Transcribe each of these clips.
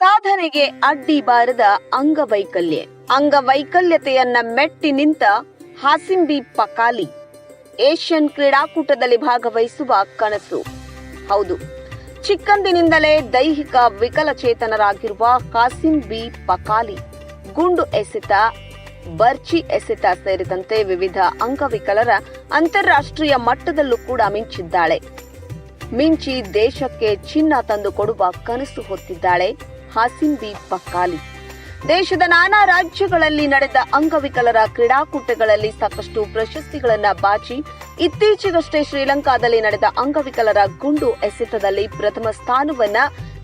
ಸಾಧನೆಗೆ ಅಡ್ಡಿ ಬಾರದ ಅಂಗವೈಕಲ್ಯ. ಅಂಗವೈಕಲ್ಯತೆಯನ್ನ ಮೆಟ್ಟಿ ನಿಂತ ಹಾಸಿಂಬಿ ಪಕಾಲಿ. ಏಷ್ಯನ್ ಕ್ರೀಡಾಕೂಟದಲ್ಲಿ ಭಾಗವಹಿಸುವ ಕನಸು. ಹೌದು, ಚಿಕ್ಕಂದಿನಿಂದಲೇ ದೈಹಿಕ ವಿಕಲಚೇತನರಾಗಿರುವ ಕಾಸಿಂ ಬಿ ಪಕಾಲಿ ಗುಂಡು ಎಸೆತ, ಬರ್ಚಿ ಎಸೆತ ಸೇರಿದಂತೆ ವಿವಿಧ ಅಂಗವಿಕಲರ ಅಂತಾರಾಷ್ಟ್ರೀಯ ಮಟ್ಟದಲ್ಲೂ ಕೂಡ ಮಿಂಚಿದ್ದಾಳೆ. ಮಿಂಚಿ ದೇಶಕ್ಕೆ ಚಿನ್ನ ತಂದು ಕೊಡುವ ಕನಸು ಹೊತ್ತಿದ್ದಾಳೆ. ಹಾಸಿಂಬಿ ಪಕ್ಕಾಲಿ. ದೇಶದ ನಾನಾ ರಾಜ್ಯಗಳಲ್ಲಿ ನಡೆದ ಅಂಗವಿಕಲರ ಕ್ರೀಡಾಕೂಟಗಳಲ್ಲಿ ಸಾಕಷ್ಟು ಪ್ರಶಸ್ತಿಗಳನ್ನ ಬಾಚಿ, ಇತ್ತೀಚೆಗಷ್ಟೇ ಶ್ರೀಲಂಕಾದಲ್ಲಿ ನಡೆದ ಅಂಗವಿಕಲರ ಗುಂಡು ಎಸೆತದಲ್ಲಿ ಪ್ರಥಮ ಸ್ಥಾನವನ್ನ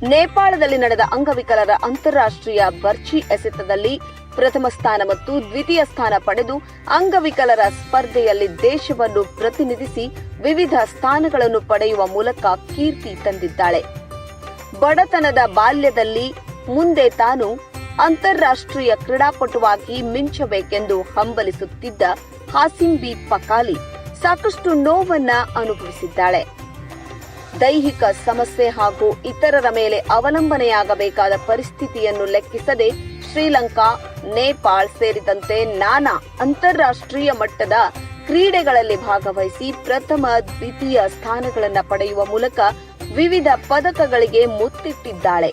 ನೇಪಾಳದಲ್ಲಿ ನಡೆದ ಅಂಗವಿಕಲರ ಅಂತಾರಾಷ್ಟ್ರೀಯ ಬರ್ಚಿ ಎಸೆತದಲ್ಲಿ ಪ್ರಥಮ ಸ್ಥಾನ ಮತ್ತು ದ್ವಿತೀಯ ಸ್ಥಾನ ಪಡೆದು ಅಂಗವಿಕಲರ ಸ್ಪರ್ಧೆಯಲ್ಲಿ ದೇಶವನ್ನು ಪ್ರತಿನಿಧಿಸಿ ವಿವಿಧ ಸ್ಥಾನಗಳನ್ನು ಪಡೆಯುವ ಮೂಲಕ ಕೀರ್ತಿ ತಂದಿದ್ದಾಳೆ. ಬಡತನದ ಬಾಲ್ಯದಲ್ಲಿ ಮುಂದೆ ತಾನು ಅಂತಾರಾಷ್ಟ್ರೀಯ ಕ್ರೀಡಾಪಟುವಾಗಿ ಮಿಂಚಬೇಕೆಂದು ಹಂಬಲಿಸುತ್ತಿದ್ದ ಹಾಸಿಂಬಿ ಪಕಾಲಿ ಸಾಕಷ್ಟು ನೋವನ್ನ ಅನುಭವಿಸಿದ್ದಾಳೆ. ದೈಹಿಕ ಸಮಸ್ಯೆ ಹಾಗೂ ಇತರರ ಮೇಲೆ ಅವಲಂಬನೆಯಾಗಬೇಕಾದ ಪರಿಸ್ಥಿತಿಯನ್ನು ಲೆಕ್ಕಿಸದೆ ಶ್ರೀಲಂಕಾ, ನೇಪಾಳ್ ಸೇರಿದಂತೆ ನಾನಾ ಅಂತಾರಾಷ್ಟ್ರೀಯ ಮಟ್ಟದ ಕ್ರೀಡೆಗಳಲ್ಲಿ ಭಾಗವಹಿಸಿ ಪ್ರಥಮ ದ್ವಿತೀಯ ಸ್ಥಾನಗಳನ್ನು ಪಡೆಯುವ ಮೂಲಕ ವಿವಿಧ ಪದಕಗಳಿಗೆ ಮುತ್ತಿಟ್ಟಿದ್ದಾಳೆ.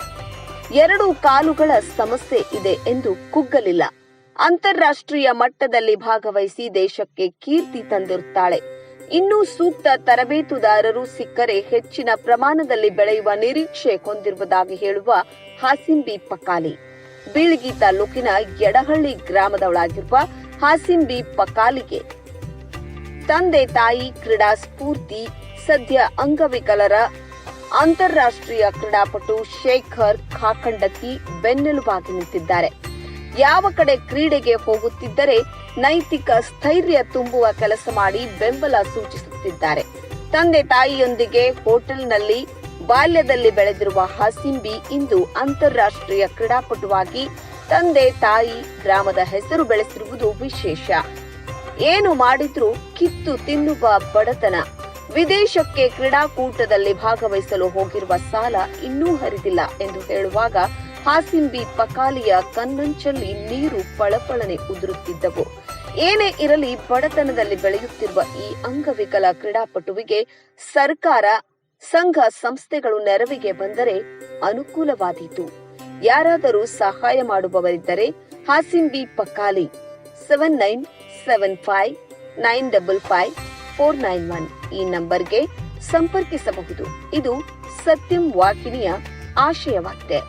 ಎರಡು ಕಾಲುಗಳ ಸಮಸ್ಯೆ ಇದೆ ಎಂದು ಕುಗ್ಗಲಿಲ್ಲ. ಅಂತಾರಾಷ್ಟ್ರೀಯ ಮಟ್ಟದಲ್ಲಿ ಭಾಗವಹಿಸಿ ದೇಶಕ್ಕೆ ಕೀರ್ತಿ ತಂದಿರುತ್ತಾಳೆ. ಇನ್ನೂ ಸೂಕ್ತ ತರಬೇತುದಾರರು ಸಿಕ್ಕರೆ ಹೆಚ್ಚಿನ ಪ್ರಮಾಣದಲ್ಲಿ ಬೆಳೆಯುವ ನಿರೀಕ್ಷೆ ಹೊಂದಿರುವುದಾಗಿ ಹೇಳುವ ಹಾಸಿಂಬಿ ಪಕಾಲಿ. ಬೀಳ್ಗಿ ತಾಲೂಕಿನ ಯಡಹಳ್ಳಿ ಗ್ರಾಮದವಳಾಗಿರುವ ಹಾಸಿಂಬಿ ಪಕಾಲಿಗೆ ತಂದೆ ತಾಯಿ ಕ್ರೀಡಾ ಸ್ಫೂರ್ತಿ, ಸದ್ಯ ಅಂಗವಿಕಲರ ಅಂತಾರಾಷ್ಟ್ರೀಯ ಕ್ರೀಡಾಪಟು ಶೇಖರ್ ಖಾಖಂಡಕಿ ಬೆನ್ನೆಲುಬಾಗಿ ನಿಂತಿದ್ದಾರೆ. ಯಾವ ಕಡೆ ಕ್ರೀಡೆಗೆ ಹೋಗುತ್ತಿದ್ದರೆ ನೈತಿಕ ಸ್ಥೈರ್ಯ ತುಂಬುವ ಕೆಲಸ ಮಾಡಿ ಬೆಂಬಲ ಸೂಚಿಸುತ್ತಿದ್ದಾರೆ. ತಂದೆ ತಾಯಿಯೊಂದಿಗೆ ಹೋಟೆಲ್ನಲ್ಲಿ ಬಾಲ್ಯದಲ್ಲಿ ಬೆಳೆದಿರುವ ಹಸಿಂಬಿ ಇಂದು ಅಂತಾರಾಷ್ಟ್ರೀಯ ಕ್ರೀಡಾಪಟುವಾಗಿ ತಂದೆ ತಾಯಿ ಗ್ರಾಮದ ಹೆಸರು ಬೆಳೆಸಿರುವುದು ವಿಶೇಷ. ಏನು ಮಾಡಿದ್ರೂ ಕಿತ್ತು ತಿನ್ನುವ ಬಡತನ. ವಿದೇಶಕ್ಕೆ ಕ್ರೀಡಾಕೂಟದಲ್ಲಿ ಭಾಗವಹಿಸಲು ಹೋಗಿರುವ ಸಾಲ ಇನ್ನೂ ಹರಿದಿಲ್ಲ ಎಂದು ಹೇಳುವಾಗ ಹಾಸಿಂಬಿ ಪಕಾಲಿಯ ಕನ್ನಂಚಲ್ಲಿ ನೀರು ಪಳಪಳನೆ ಉದುರುತ್ತಿದ್ದವು. ಏನೇ ಇರಲಿ ಬಡತನದಲ್ಲಿ ಬೆಳೆಯುತ್ತಿರುವ ಈ ಅಂಗವಿಕಲ ಕ್ರೀಡಾಪಟುವಿಗೆ ಸರ್ಕಾರ, ಸಂಘ, ಸಂಸ್ಥೆಗಳು ನೆರವಿಗೆ ಬಂದರೆ ಅನುಕೂಲವಾದೀತು. ಯಾರಾದರೂ ಸಹಾಯ ಮಾಡುವವರಿದ್ದರೆ ಹಾಸಿಂಬಿ ಪಕಾಲಿ seven nine seven five nine double five four nine one ಈ ನಂಬರ್ಗೆ ಸಂಪರ್ಕಿಸಬಹುದು. ಇದು ಸತ್ಯಂ ವಾಹಿನಿಯ ಆಶಯವಾಗಿದೆ.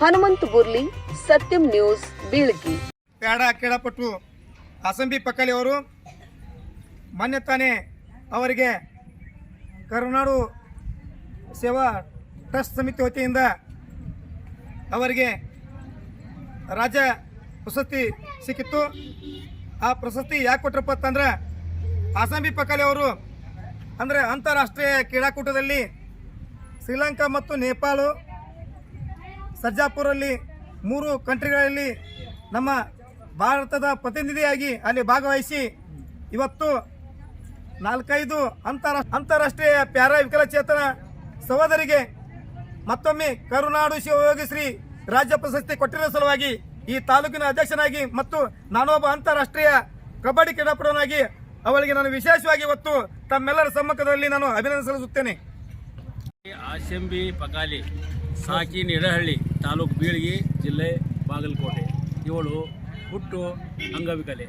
ಹನುಮಂತ ಬುರ್ಲಿ, ಸತ್ಯಂ ನ್ಯೂಸ್, ಬೀಳಗಿ. ಪ್ಯಾಡ ಕ್ರೀಡಾಪಟು ಅಸಂಬಿ ಪಕ್ಕಲಿ ಅವರು ಮೊನ್ನೆ ತಾನೇ ಅವರಿಗೆ ಕರುನಾಡು ಸೇವಾ ಟ್ರಸ್ಟ್ ಸಮಿತಿ ವತಿಯಿಂದ ಅವರಿಗೆ ರಾಜ್ಯ ಪ್ರಶಸ್ತಿ ಸಿಕ್ಕಿತ್ತು. ಆ ಪ್ರಶಸ್ತಿ ಯಾಕೆ ಕೊಟ್ರಪ್ಪ ಅಂತಂದ್ರೆ ಆಸಾಂಬಿ ಪಕಾಲಿ ಅವರು ಅಂದರೆ ಅಂತಾರಾಷ್ಟ್ರೀಯ ಕ್ರೀಡಾಕೂಟದಲ್ಲಿ ಶ್ರೀಲಂಕಾ ಮತ್ತು ನೇಪಾಳ, ಸರ್ಜಾಪುರಲ್ಲಿ ಮೂರು ಕಂಟ್ರಿಗಳಲ್ಲಿ ನಮ್ಮ ಭಾರತದ ಪ್ರತಿನಿಧಿಯಾಗಿ ಅಲ್ಲಿ ಭಾಗವಹಿಸಿ ಇವತ್ತು ನಾಲ್ಕೈದು ಅಂತಾರ ಅಂತಾರಾಷ್ಟ್ರೀಯ ಪ್ಯಾರಾ ವಿಕಲಚೇತನ ಸಹೋದರಿಗೆ ಮತ್ತೊಮ್ಮೆ ಕರುನಾಡು ಶಿವಯೋಗಿ ಶ್ರೀ ರಾಜ್ಯ ಪ್ರಶಸ್ತಿ ಕೊಟ್ಟಿರೋ ಸಲುವಾಗಿ ಈ ತಾಲೂಕಿನ ಅಧ್ಯಕ್ಷನಾಗಿ ಮತ್ತು ನಾನೊಬ್ಬ ಅಂತಾರಾಷ್ಟ್ರೀಯ ಕಬಡ್ಡಿ ಕ್ರೀಡಾಪಟುವನಾಗಿ ಅವಳಿಗೆ ನಾನು ವಿಶೇಷವಾಗಿ ಇವತ್ತು ತಮ್ಮೆಲ್ಲರ ಸಮ್ಮುಖದಲ್ಲಿ ನಾನು ಅಭಿನಂದನೆ ಸಲ್ಲಿಸುತ್ತೇನೆ. ಆಶಂಬಿ ಪಕಾಲಿ ಸಾಕಿ ನಿಡಹಳ್ಳಿ ತಾಲೂಕು ಬೀಳ್ಗಿ ಜಿಲ್ಲೆ ಬಾಗಲಕೋಟೆ. ಇವಳು ಹುಟ್ಟು ಅಂಗವಿಕಲೆ.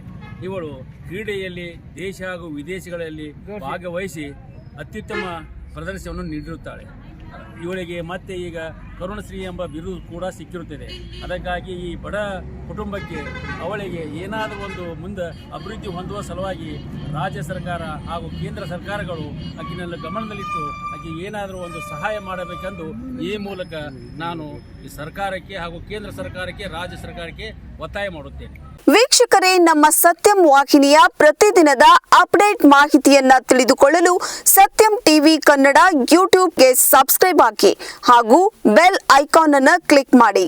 ಇವಳು ಕ್ರೀಡೆಯಲ್ಲಿ ದೇಶ ಹಾಗೂ ವಿದೇಶಗಳಲ್ಲಿ ಭಾಗವಹಿಸಿ ಅತ್ಯುತ್ತಮ ಪ್ರದರ್ಶನವನ್ನು ನೀಡಿರುತ್ತಾಳೆ. ಇವಳಿಗೆ ಮತ್ತೆ ಈಗ ಕರುಣಶ್ರೀ ಎಂಬ ಬಿರುದು ಕೂಡ ಸಿಕ್ಕಿರುತ್ತದೆ. ಅದಕ್ಕಾಗಿ ಈ ಬಡ ಕುಟುಂಬಕ್ಕೆ ಅವಳಿಗೆ ಏನಾದರೂ ಒಂದು ಮುಂದೆ ಅಭಿವೃದ್ಧಿ ಹೊಂದುವ ಸಲುವಾಗಿ ರಾಜ್ಯ ಸರ್ಕಾರ ಹಾಗೂ ಕೇಂದ್ರ ಸರ್ಕಾರಗಳು ಅಕ್ಕಿನಲ್ಲಿ ಗಮನದಲ್ಲಿಟ್ಟು ಆಕೆ ಏನಾದರೂ ಒಂದು ಸಹಾಯ ಮಾಡಬೇಕೆಂದು ಈ ಮೂಲಕ ನಾನು ಈ ಸರ್ಕಾರಕ್ಕೆ ಹಾಗೂ ಕೇಂದ್ರ ಸರ್ಕಾರಕ್ಕೆ, ರಾಜ್ಯ ಸರ್ಕಾರಕ್ಕೆ ಒತ್ತಾಯ ಮಾಡುತ್ತೇನೆ. ವೀಕ್ಷಕರೇ, ನಮ್ಮ ಸತ್ಯಂ ವಾಹಿನಿಯ ಪ್ರತಿದಿನದ ಅಪ್ಡೇಟ್ ಮಾಹಿತಿಯನ್ನ ತಿಳಿದುಕೊಳ್ಳಲು ಸತ್ಯಂ ಟಿವಿ ಕನ್ನಡ ಯೂಟ್ಯೂಬ್ಗೆ ಸಬ್ಸ್ಕ್ರೈಬ್ ಹಾಕಿ ಹಾಗೂ ಬೆಲ್ ಐಕಾನ್ ಅನ್ನು ಕ್ಲಿಕ್ ಮಾಡಿ.